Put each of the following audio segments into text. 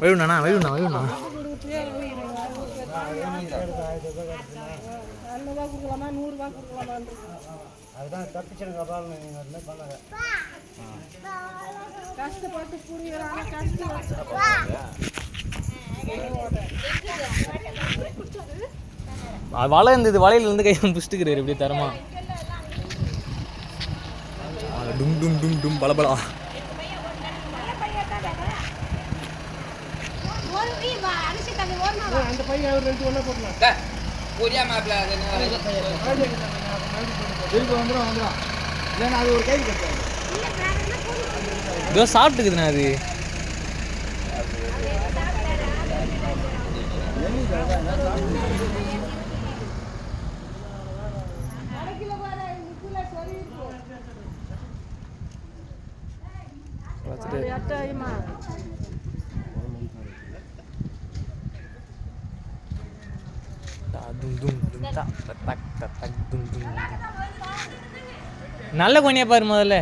வழுண்ணா வழுண்ணா வழுண்ணா அறுநூறுவா கொடுக்கலாமா நூறுரூவா கொடுக்கலாமான்னு அதுதான் தப்பிச்சிருங்க அப்புறம் நீங்கள் பண்ணாங்க கஷ்டப்பட்டு புரியுறாங்க கஷ்டம். வலை இருந்தது வலையில இருந்து கை புஷ்டுக்கிறாரு இப்படி தரமா. டும் டும் டும் டும் பலபலா அந்த பையன் ஒரு ரெண்டு ஒன்றா போட்டலாம் புரியா மாப்பிள்ள அது என்ன திருப்பி வந்துடும் வந்துடும் இல்லைன்னா அது ஒரு கைது சாப்பிட்டுக்குதுண்ணா அது. நல்ல எட்டாயிரமா பாரு முதல்ல. தும், தும், டா, டக், டக், டக், டக், நல்ல பாரு முதல்ல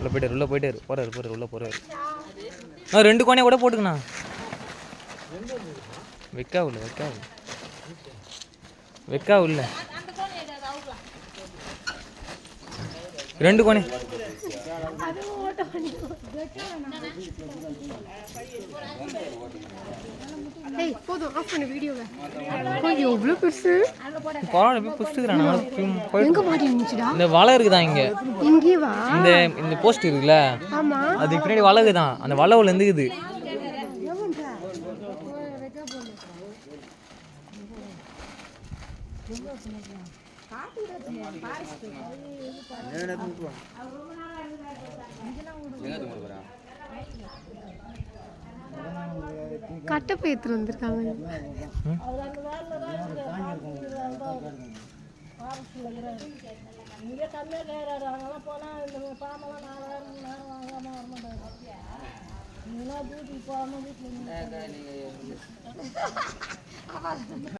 உள்ளே போயிட்டார் உள்ளே போயிட்டார். போகிறாரு போகிறார் உள்ளே போறாரு. ஆ ரெண்டு கோணையை கூட போட்டுக்கண்ணா. வெக்கா உள்ள வெக்கா உள்ள வெக்கா உள்ள ரெண்டு கோணை. ஏய் போதும் ஆஃப் பண்ணு வீடியோவை ஐயோ எவ்வளோ பெருசு? பரவாயில்ல போய் புடிச்சுக்கிறான் எங்க மாட்டி இருந்துச்சுடா? இந்த வலை இருக்குதா இங்க? இங்கே வா. இந்த இந்த போஸ்ட் இருக்குல்ல? ஆமா. அதுக்கு பின்னாடி வளகு தான் அந்த வளவுல இருந்துக்குது கட்டை எடுத்துட்டு வந்திருக்காங்க. இங்கே கம்மியாக கேட்குறாரு அங்கெல்லாம் போனால் இந்த பாம்பெல்லாம் நாலாயிரம் மூணாயிரம் வாங்காமல் வரமாட்டாங்க நீங்களாம் டியூட்டிக்கு போகாமல் வீட்டில்